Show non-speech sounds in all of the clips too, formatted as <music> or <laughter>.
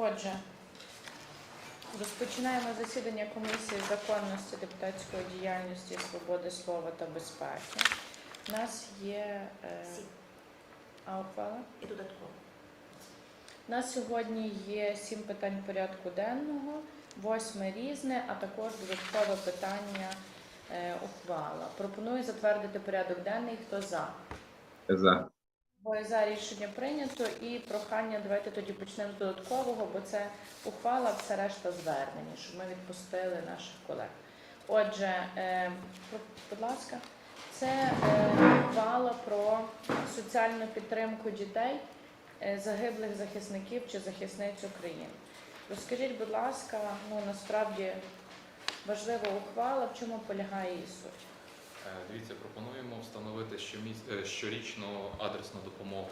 Отже, розпочинаємо засідання комісії законності депутатської діяльності, свободи слова та безпеки. У нас є е, Всі. І додатково. У нас сьогодні є сім питань порядку денного, восьме різне, а також додаткове питання е, ухвала. Пропоную затвердити порядок денний. Хто за? За. Двоє за рішення прийнято і прохання. Давайте тоді почнемо з додаткового, бо це ухвала, все решта звернення, щоб ми відпустили наших колег. Отже, е, будь ласка, це е, ухвала про соціальну підтримку дітей загиблих захисників чи захисниць України. Розкажіть, будь ласка, ну насправді важлива ухвала, в чому полягає її суть? Е, Дивіться, пропонуємо встановити е, щорічну адресну допомогу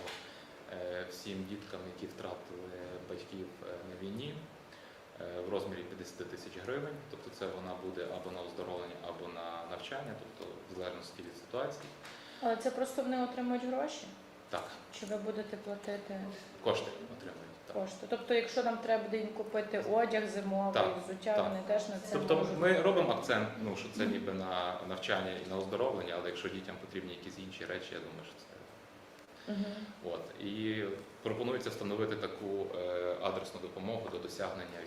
е, всім діткам, які втратили батьків е, на війні е, в розмірі 50 тисяч гривень. Тобто це вона буде або на оздоровлення, або на навчання, тобто в залежності від ситуації. Але це просто вони отримують гроші? Так, Чи ви будете платити кошти отримують. Так. кошти? Тобто, якщо нам треба буде їм купити одяг зимовий, Так, взуття, так. вони теж на це Тобто можуть. ми робимо акцент, ну що це ніби на навчання і на оздоровлення, але якщо дітям потрібні якісь інші речі, я думаю, що це. Мгм. От і пропонується встановити таку е, адресну допомогу до досягнення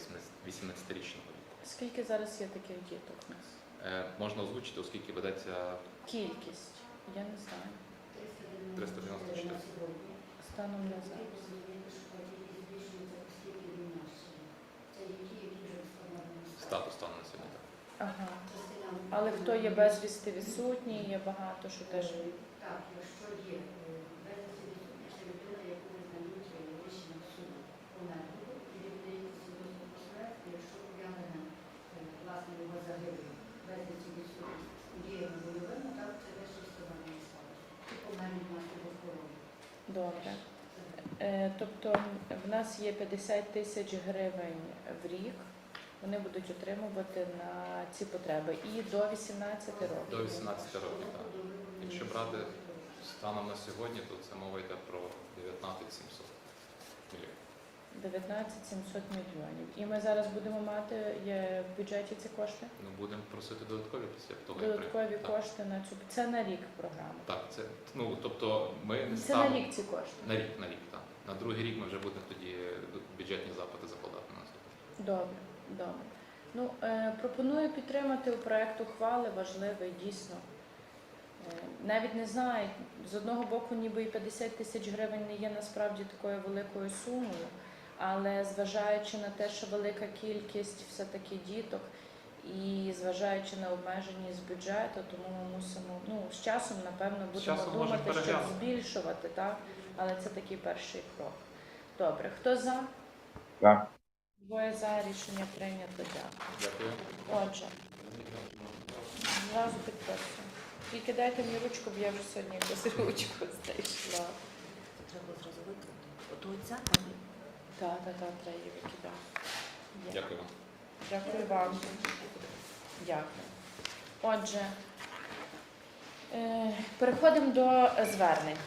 18-річного віку. Скільки зараз є таких діток у нас? Е, можна озвучити, оскільки ведеться Кількість. Я не знаю. 394. Станом на зараз. статус стану на сьогодні. Так. Ага. Але хто є безвісти відсутній, є багато, що теж. Так, якщо є безвісті відсутня, це людина, яку визнають вищим судом померлого, і віддається про якщо пов'язане е, власне його загибель безвісті відсутність діями бойовими, так це статус. І мати хвороби. Добре. Е, тобто в нас є 50 тисяч гривень в рік. Вони будуть отримувати на ці потреби і до 18 років. До 18 років. Так. Якщо брати станом на сьогодні, то це мова йде про 19 700 мільйонів. 19 700 мільйонів. І ми зараз будемо мати є в бюджеті ці кошти? Ну будемо просити додаткові після того. як Додаткові. Так. кошти на цю це на рік програма. Так, це ну тобто ми не Це ставимо на рік ці кошти. на рік, на рік, так. На другий рік ми вже будемо тоді бюджетні запити закладати на наступний. Добре, добре. Ну е, пропоную підтримати у проект ухвали важливий дійсно. Е, навіть не знаю, з одного боку, ніби і 50 тисяч гривень не є насправді такою великою сумою, але зважаючи на те, що велика кількість все-таки діток, і зважаючи на обмеженість бюджету, тому ми мусимо ну з часом, напевно, будемо часом думати, щоб збільшувати, так? Але це такий перший крок. Добре, хто за? За. Двоє за рішення прийнято. Дякую. Дякую. Отже, зразу підписую. Тільки дайте мені ручку, бо я вже сьогодні якусь ручку <laughs> знайшла. Треба зразу викликати. От оця там Так, так, так, треба її викидати. Є. Дякую. Дякую вам. Дякую. Отже, е, переходимо до звернень.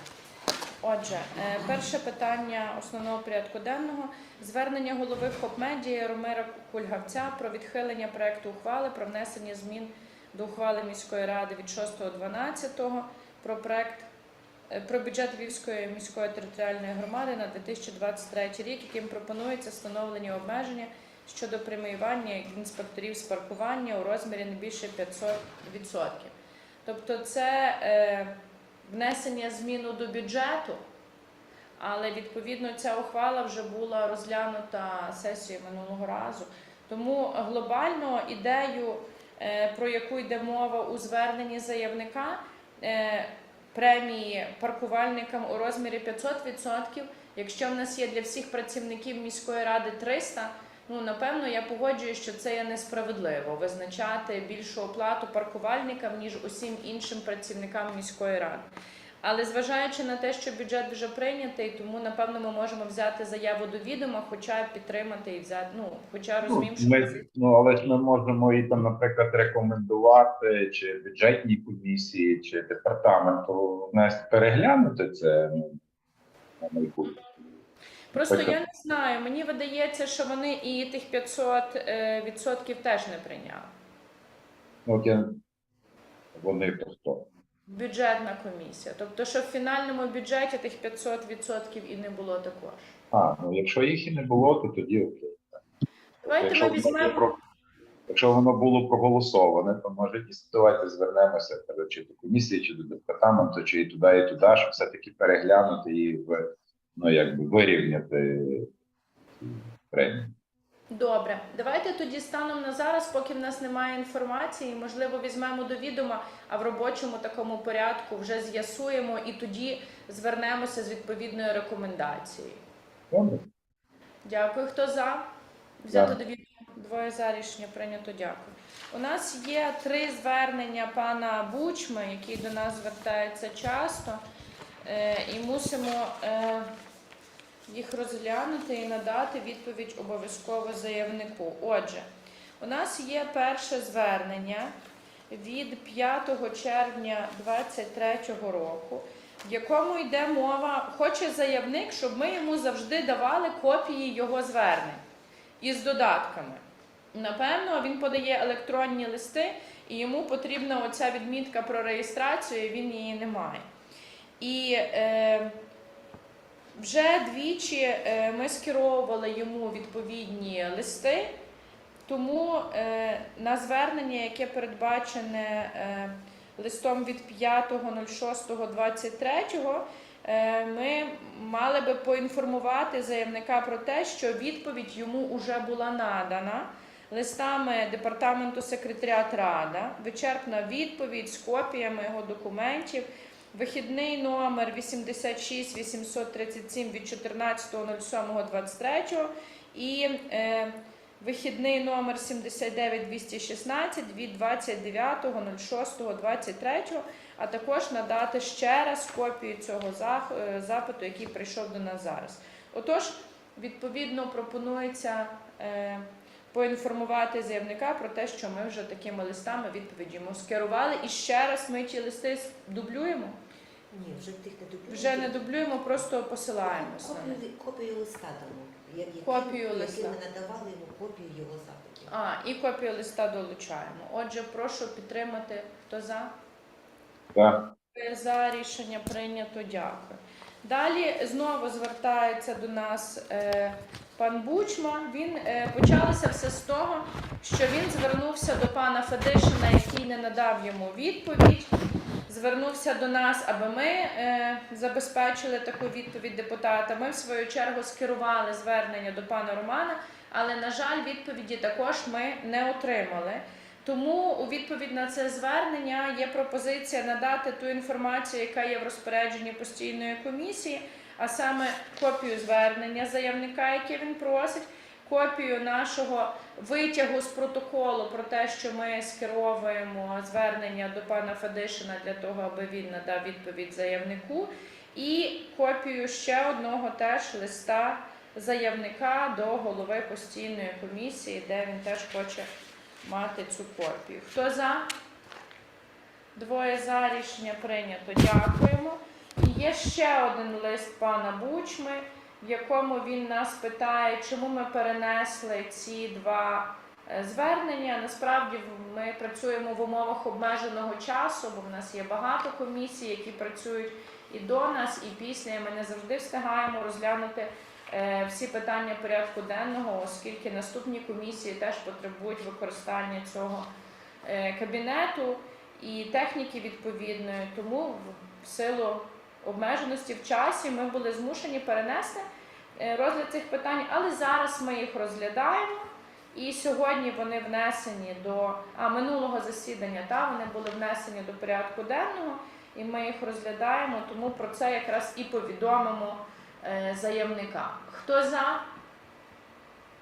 Отже, е, перше питання основного порядку денного звернення голови ХОПМЕДІА Яромира Кульгавця про відхилення проекту ухвали про внесення змін до ухвали міської ради від 6.12 про проект про бюджет Львівської міської територіальної громади на 2023 рік, яким пропонується встановлення обмеження щодо преміювання інспекторів з паркування у розмірі не більше 500%. Тобто це е, внесення зміну до бюджету, але відповідно ця ухвала вже була розглянута сесією минулого разу. Тому глобально ідею, е, про яку йде мова у зверненні заявника, е, премії паркувальникам у розмірі 500%, якщо в нас є для всіх працівників міської ради 300, Ну, напевно, я погоджуюсь, що це є несправедливо визначати більшу оплату паркувальникам, ніж усім іншим працівникам міської ради. Але зважаючи на те, що бюджет вже прийнятий, тому напевно ми можемо взяти заяву до відома, хоча підтримати і взяти. Ну, хоча Ну, розуміємо, що ми, ну, але ж ми можемо і там, наприклад, рекомендувати чи бюджетній комісії, чи департаменту внести переглянути це ну, на майбутнє. Просто Так, я не знаю. Мені видається, що вони і тих 500 е, відсотків теж не прийняли. Ну, я вони просто. Бюджетна комісія. Тобто, що в фінальному бюджеті тих 500 відсотків і не було також. А, ну якщо їх і не було, то тоді окей. Давайте якщо, ми візьмемо. про- якщо воно було проголосоване, то може дійсно давайте звернемося кажу, чи до комісії, чи до департаменту, чи і туди, і туди, щоб все-таки переглянути і в ну якби вирівняти ці премії. Добре, давайте тоді станом на зараз, поки в нас немає інформації, можливо, візьмемо до відома, а в робочому такому порядку вже з'ясуємо і тоді звернемося з відповідною рекомендацією. Добре? Дякую. Хто за? Взяти до відома. Двоє за рішення прийнято. Дякую. У нас є три звернення пана Бучми, який до нас звертається часто, е, і мусимо е, їх розглянути і надати відповідь обов'язково заявнику. Отже, у нас є перше звернення від 5 червня 2023 року, в якому йде мова, хоче заявник, щоб ми йому завжди давали копії його звернень із додатками. Напевно, він подає електронні листи, і йому потрібна оця відмітка про реєстрацію, і він її не має. І е, вже двічі е, ми скеровували йому відповідні листи, тому е, на звернення, яке передбачене е, листом від 5.06.23, е, ми мали би поінформувати заявника про те, що відповідь йому вже була надана листами департаменту секретаріат Рада, вичерпна відповідь з копіями його документів. Вихідний номер 86 837 від 14.07.23 і е, вихідний номер 79 216 від 29.06.23, а також надати ще раз копію цього е, запиту, який прийшов до нас зараз. Отож, відповідно, пропонується е, поінформувати заявника про те, що ми вже такими листами відповідь йому скерували. І ще раз ми ті листи дублюємо. Ні, вже тих не дублюємо. Вже не дублюємо, просто посилаємось на них. Копію, копію листа дамо. Я- Копію яким листа. ми надавали йому копію його запитів. А, і копію листа долучаємо. Отже, прошу підтримати. Хто за? Так. За рішення прийнято. Дякую. Далі знову звертається до нас е, пан Бучма. Він е, почалося все з того, що він звернувся до пана Федишина, який не надав йому відповідь. Звернувся до нас, аби ми е, забезпечили таку відповідь депутата. Ми в свою чергу скерували звернення до пана Романа, але на жаль, відповіді також ми не отримали. Тому у відповідь на це звернення є пропозиція надати ту інформацію, яка є в розпорядженні постійної комісії, а саме копію звернення заявника, яке він просить, копію нашого витягу з протоколу про те, що ми скеровуємо звернення до пана Федишина для того, аби він надав відповідь заявнику, і копію ще одного теж листа заявника до голови постійної комісії, де він теж хоче мати цю копію. Хто за? Двоє за рішення прийнято. Дякуємо. І є ще один лист пана Бучми, в якому він нас питає, чому ми перенесли ці два е, звернення. Насправді ми працюємо в умовах обмеженого часу, бо в нас є багато комісій, які працюють і до нас, і після. Ми не завжди встигаємо розглянути всі питання порядку денного, оскільки наступні комісії теж потребують використання цього е, кабінету і техніки відповідної. Тому в- силу обмеженості в часі ми були змушені перенести е, розгляд цих питань, але зараз ми їх розглядаємо. І сьогодні вони внесені до а, минулого засідання, та вони були внесені до порядку денного, і ми їх розглядаємо, тому про це якраз і повідомимо е, заявника. Хто за?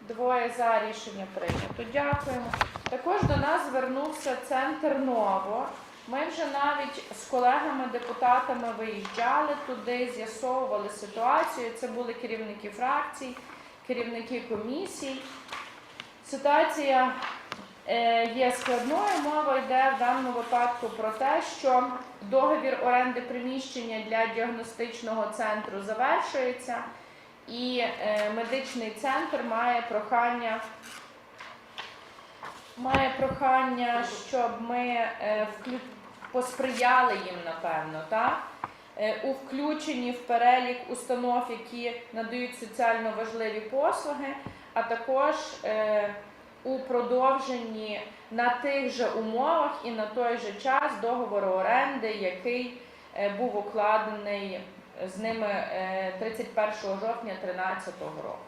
Двоє за рішення прийнято. Дякуємо. Також до нас звернувся центр Ново. Ми вже навіть з колегами-депутатами виїжджали туди, з'ясовували ситуацію. Це були керівники фракцій, керівники комісій. Ситуація е, є складною. Мова йде в даному випадку про те, що договір оренди приміщення для діагностичного центру завершується, і е, медичний центр має прохання. Має прохання, щоб ми е, посприяли їм, напевно, так? Е, у включенні в перелік установ, які надають соціально важливі послуги, а також е, у продовженні на тих же умовах і на той же час договору оренди, який е, був укладений з ними е, 31 жовтня 2013 року.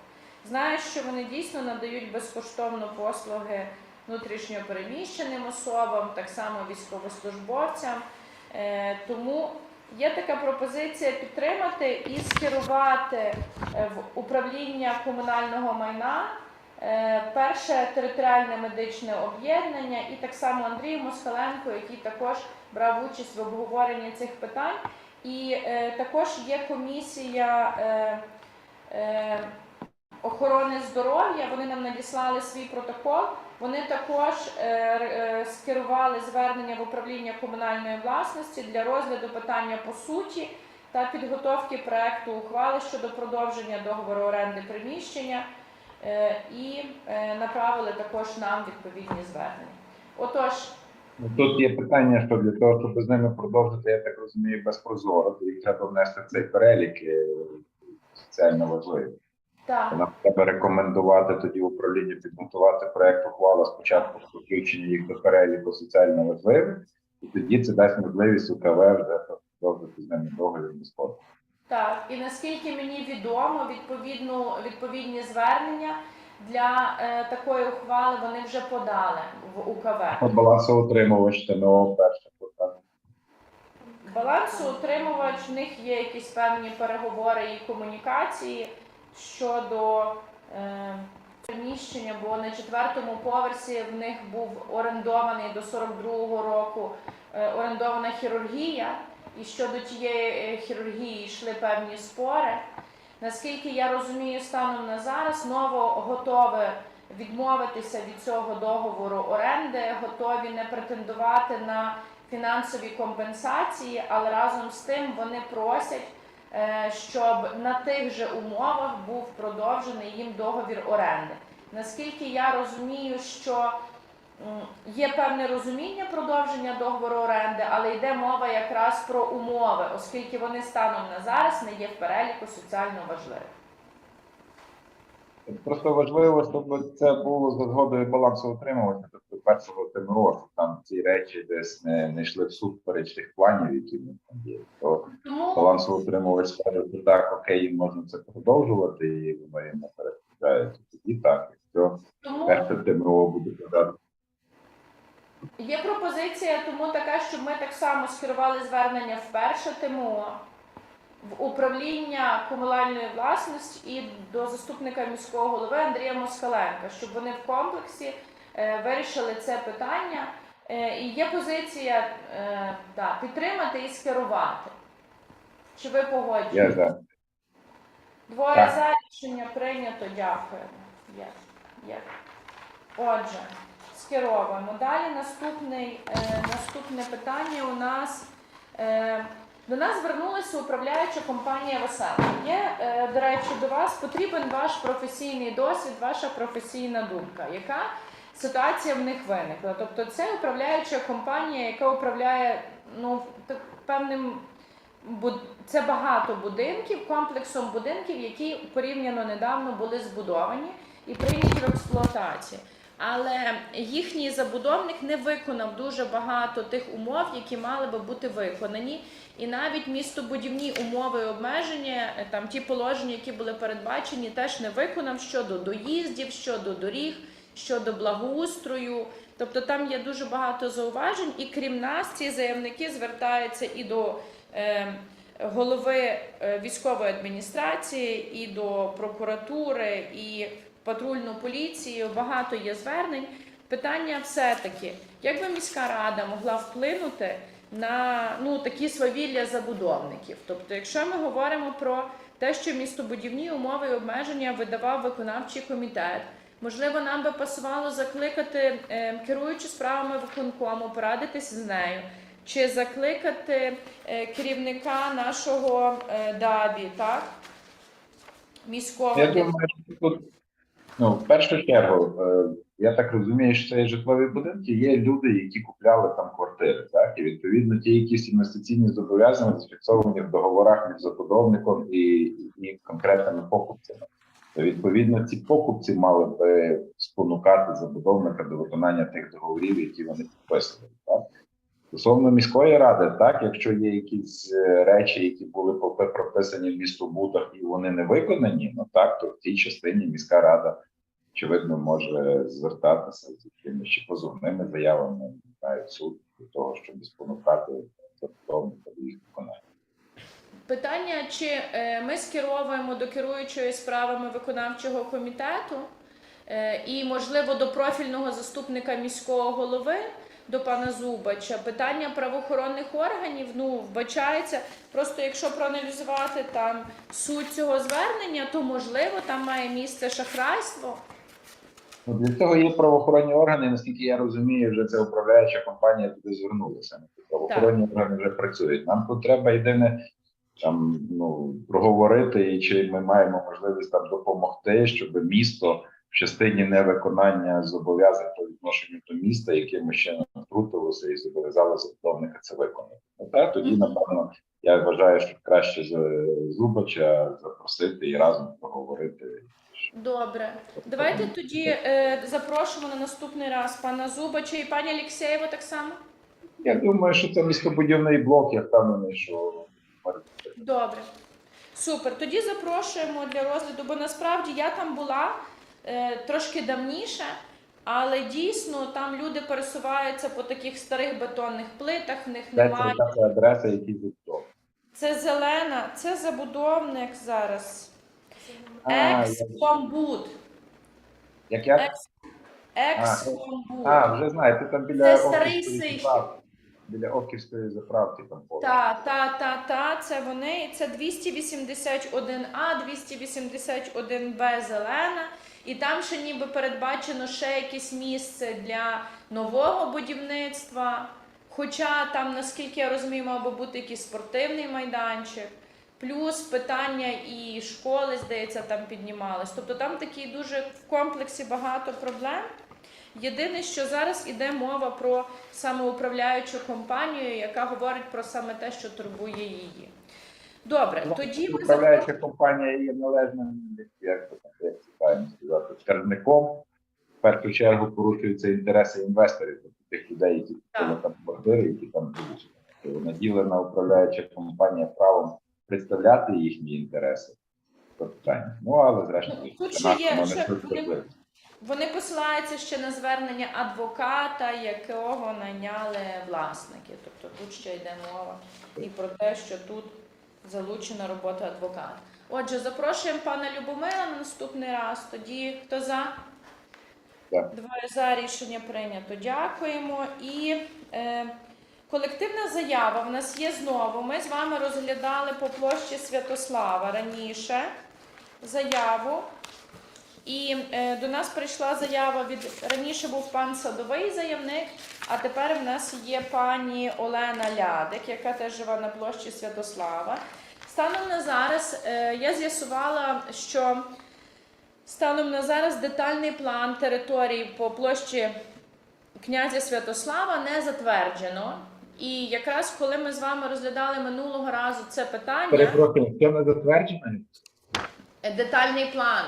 Знаю, що вони дійсно надають безкоштовно послуги внутрішньопереміщеним особам, так само військовослужбовцям. Е, Тому є така пропозиція підтримати і скерувати е, в управління комунального майна е, перше територіальне медичне об'єднання і так само Андрій Москаленко, який також брав участь в обговоренні цих питань. І е, також є комісія е, е, охорони здоров'я. Вони нам надіслали свій протокол. Вони також е, е, скерували звернення в управління комунальної власності для розгляду питання по суті та підготовки проекту ухвали щодо продовження договору оренди приміщення е, і е, направили також нам відповідні звернення. Отож, Ну, Тут є питання, що для того, щоб з ними продовжити, я так розумію, без прозоро, то їх треба внести в цей перелік е, соціально важливий. так. Нам треба рекомендувати тоді управлінню підготувати проект ухвали спочатку включення їх до переліку соціально важливих, і тоді це дасть можливість УКВ вже продовжити з ними договір безплатно. Так, і наскільки мені відомо, відповідну відповідні звернення для е, такої ухвали вони вже подали в УКВ. Балансоутримувач ТНО перше питання. Балансоутримувач, в них є якісь певні переговори і комунікації щодо е, приміщення, бо на четвертому поверсі в них був орендований до 42-го року е, орендована хірургія, і щодо тієї е, хірургії йшли певні спори. Наскільки я розумію, станом на зараз ново готове відмовитися від цього договору оренди, готові не претендувати на фінансові компенсації, але разом з тим вони просять, щоб на тих же умовах був продовжений їм договір оренди. Наскільки я розумію, що є певне розуміння продовження договору оренди, але йде мова якраз про умови, оскільки вони станом на зараз не є в переліку соціально важливих. Просто важливо, щоб це було за згодою балансу балансоутримувача, тобто першого щоб там ці речі десь не, не йшли всупереч тих планів, які в них там є. То Тому балансоутримувач скаже, що так, окей, їм можна це продовжувати, і воно їм не перешкоджає. Тоді так, якщо перше ТМО буде казати, Є пропозиція, тому така, щоб ми так само скерували звернення в перше ТМО, в управління комунальної власності і до заступника міського голови Андрія Москаленка, щоб вони в комплексі е, вирішили це питання. Е, і є позиція е, да, підтримати і скерувати. Чи ви я за. Двоє Так. за рішення прийнято. Дякую. Є. Є. Отже, скеровуємо. Далі наступний, е, наступне питання у нас. Е, до нас звернулася управляюча компанія Весела. Є, е, до речі, до вас потрібен ваш професійний досвід, ваша професійна думка. Яка ситуація в них виникла? Тобто, це управляюча компанія, яка управляє ну, певним це багато будинків, комплексом будинків, які порівняно недавно були збудовані і прийняті в експлуатацію. Але їхній забудовник не виконав дуже багато тих умов, які мали би бути виконані. І навіть містобудівні умови обмеження, е, там ті положення, які були передбачені, теж не виконав щодо доїздів, щодо доріг, щодо благоустрою. Тобто там є дуже багато зауважень, і крім нас, ці заявники звертаються і до е, голови е, військової адміністрації, і до прокуратури, і патрульну поліцію. Багато є звернень. Питання все-таки, як би міська рада могла вплинути на ну, такі свавілля забудовників? Тобто, якщо ми говоримо про те, що містобудівні умови і обмеження видавав виконавчий комітет, можливо, нам би пасувало закликати е, керуючу справами виконкому, порадитись з нею, чи закликати е, керівника нашого е, ДАБІ, так? Міського Я думаю, що тут ну, в першу чергу, е, я так розумію, що це є житлові будинки. Є люди, які купляли там квартири, так і відповідно ті якісь інвестиційні зобов'язання зафіксовані в договорах між забудовником і, і, конкретними покупцями. То відповідно ці покупці мали би спонукати забудовника до виконання тих договорів, які вони підписували. Так? Стосовно міської ради, так, якщо є якісь е, речі, які були прописані в містобудах і вони не виконані, ну так, то в цій частині міська рада, очевидно, може звертатися з якимись чи позовними заявами, в суд для того, щоб спонукати до їх виконання. Питання, чи е, ми скеровуємо до керуючої справами виконавчого комітету е, і, можливо, до профільного заступника міського голови, до пана Зубача, питання правоохоронних органів ну, вбачається. Просто якщо проаналізувати там суть цього звернення, то можливо там має місце шахрайство. Ну, для цього є правоохоронні органи. Наскільки я розумію, вже ця управляюча компанія туди звернулася. Правоохоронні органи вже працюють. Нам тут треба єдине там ну проговорити, і чи ми маємо можливість там допомогти, щоб місто в частині невиконання зобов'язань по відношенню до міста, якимось чином втрутилося і зобов'язало забудовника це виконати. Ну, та тоді, напевно, я вважаю, що краще з Зубача запросити і разом поговорити. Добре, давайте тоді е, запрошуємо на наступний раз пана Зубача і пані Алєксєєва так само. Я думаю, що це містобудівний блок. Я впевнений, що Добре. Супер. Тоді запрошуємо для розгляду, бо насправді я там була трошки давніше, але дійсно там люди пересуваються по таких старих бетонних плитах, в них це немає. така адреса, який тут. Це зелена, це забудовник зараз. Екс-комбуд. Як я? Екс- Екс-комбуд. А, вже знаю, ти там біля Це старий Сихів. Біля Оківської заправки там поруч. Та, та, та, та, це вони. Це 281А, 281Б зелена. І там ще ніби передбачено ще якесь місце для нового будівництва. Хоча там, наскільки я розумію, мав би бути якийсь спортивний майданчик. Плюс питання і школи, здається, там піднімались. Тобто там такий дуже в комплексі багато проблем. Єдине, що зараз іде мова про самоуправляючу компанію, яка говорить про саме те, що турбує її. Добре, Ну, тоді ми Управляюча компанія є належним, як як правильно сказати, скарбником. В першу чергу порушуються інтереси інвесторів, тобто тих людей, які купили там квартири, які там живуть. Тобто Наділена управляюча компанія правом представляти їхні інтереси. Питання. Ну але зрештою, Ну, тут ще є, ще вони- посилаються ще на звернення адвоката, якого найняли власники. Тобто тут ще йде мова і про те, що тут залучена робота адвоката. Отже, запрошуємо пана Любомира на наступний раз. Тоді хто за? Так. Двоє за рішення прийнято. Дякуємо. І е, колективна заява в нас є знову. Ми з вами розглядали по площі Святослава раніше заяву. І е, до нас прийшла заява від раніше був пан садовий заявник, а тепер в нас є пані Олена Лядик, яка теж живе на площі Святослава. Станом на зараз е, я з'ясувала, що станом на зараз детальний план території по площі князя Святослава не затверджено. І якраз коли ми з вами розглядали минулого разу це питання, Перепрошую, це не затверджено? е, детальний план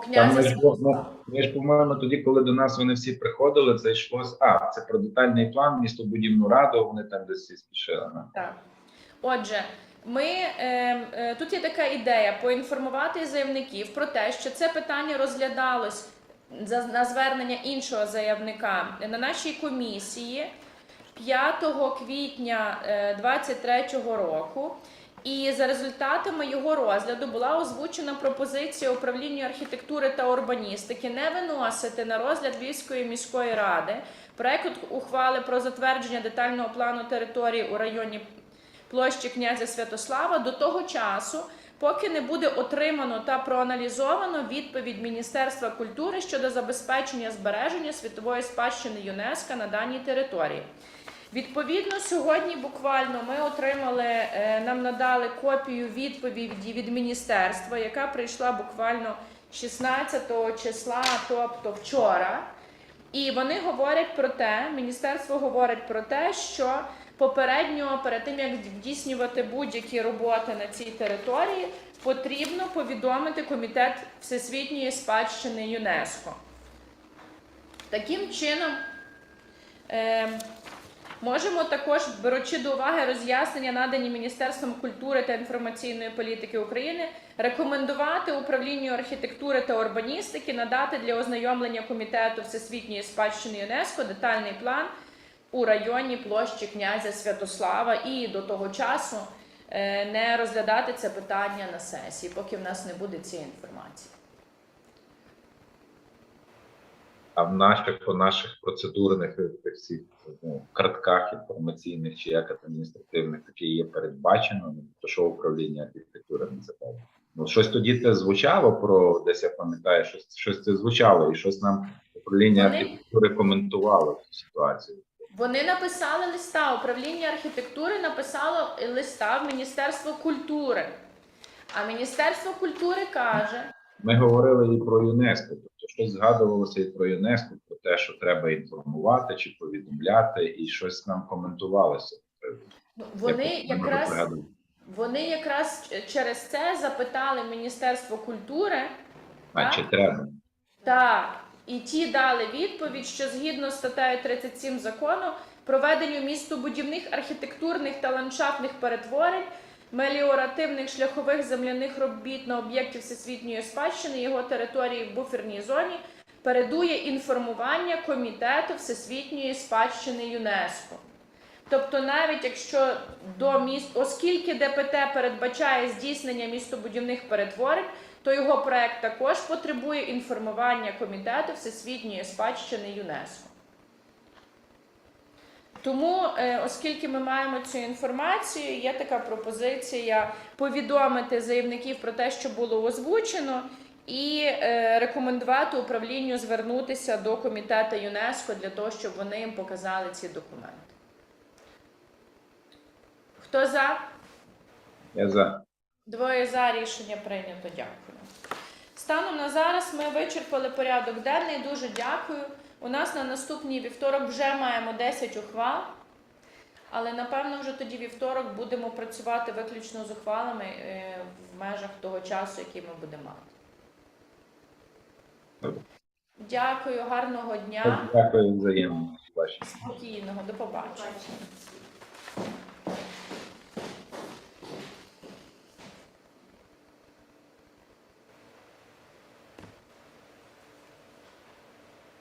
по ми ж, ну, ж, по-моєму, тоді, коли до нас вони всі приходили, це йшлось. А, це про детальний план, містобудівну раду, вони там десь всі спішили. ну. Так. Отже, ми е, е, тут є така ідея поінформувати заявників про те, що це питання розглядалось за на звернення іншого заявника на нашій комісії 5 квітня 2023 року. І за результатами його розгляду була озвучена пропозиція управління архітектури та урбаністики не виносити на розгляд Львівської міської ради проект ухвали про затвердження детального плану території у районі площі князя Святослава до того часу, поки не буде отримано та проаналізовано відповідь Міністерства культури щодо забезпечення збереження світової спадщини ЮНЕСКО на даній території. Відповідно, сьогодні буквально ми отримали, е, нам надали копію відповіді від міністерства, яка прийшла буквально 16 числа, тобто вчора. І вони говорять про те, міністерство говорить про те, що попередньо перед тим як здійснювати будь-які роботи на цій території, потрібно повідомити комітет всесвітньої спадщини ЮНЕСКО. Таким чином. Е, Можемо також, беручи до уваги роз'яснення, надані Міністерством культури та інформаційної політики України, рекомендувати управлінню архітектури та урбаністики надати для ознайомлення комітету всесвітньої спадщини ЮНЕСКО детальний план у районі площі князя Святослава і до того часу е, не розглядати це питання на сесії, поки в нас не буде цієї інформації. А в наших по наших процедурних е, всіх ну, картках інформаційних чи як адміністративних таке є передбачено, ну, то що управління архітектури не запевне. Ну щось тоді це звучало про десь я пам'ятаю, щось щось це звучало, і щось нам управління Вони- архітектури коментувало цю ситуацію. Вони написали листа. Управління архітектури написало листа в Міністерство культури. А Міністерство культури каже, Ми говорили і про ЮНЕСКО, щось згадувалося і про ЮНЕСКо, про те, що треба інформувати чи повідомляти, і щось нам коментувалося. ну, Я вони просто якраз вони якраз через це запитали Міністерство культури. А так? чи треба? Так, і ті дали відповідь, що згідно з статтею 37 закону проведенню містобудівних архітектурних та ландшафтних перетворень, меліоративних шляхових земляних робіт на об'єкті всесвітньої спадщини його території в буферній зоні передує інформування комітету всесвітньої спадщини ЮНЕСКО. Тобто, навіть якщо до міст, оскільки ДПТ передбачає здійснення містобудівних перетворень, то його проект також потребує інформування комітету всесвітньої спадщини ЮНЕСКО. Тому, е, оскільки ми маємо цю інформацію, є така пропозиція повідомити заявників про те, що було озвучено, і е, рекомендувати управлінню звернутися до комітету ЮНЕСКО для того, щоб вони їм показали ці документи. Хто за? Я за. Двоє за рішення прийнято. Дякую. Станом на зараз ми вичерпали порядок денний. Дуже дякую. У нас на наступний вівторок вже маємо 10 ухвал, але напевно вже тоді вівторок будемо працювати виключно з ухвалами е, в межах того часу, який ми будемо мати. Дякую, гарного дня, Дякую взаємно. Спокійного, до побачення.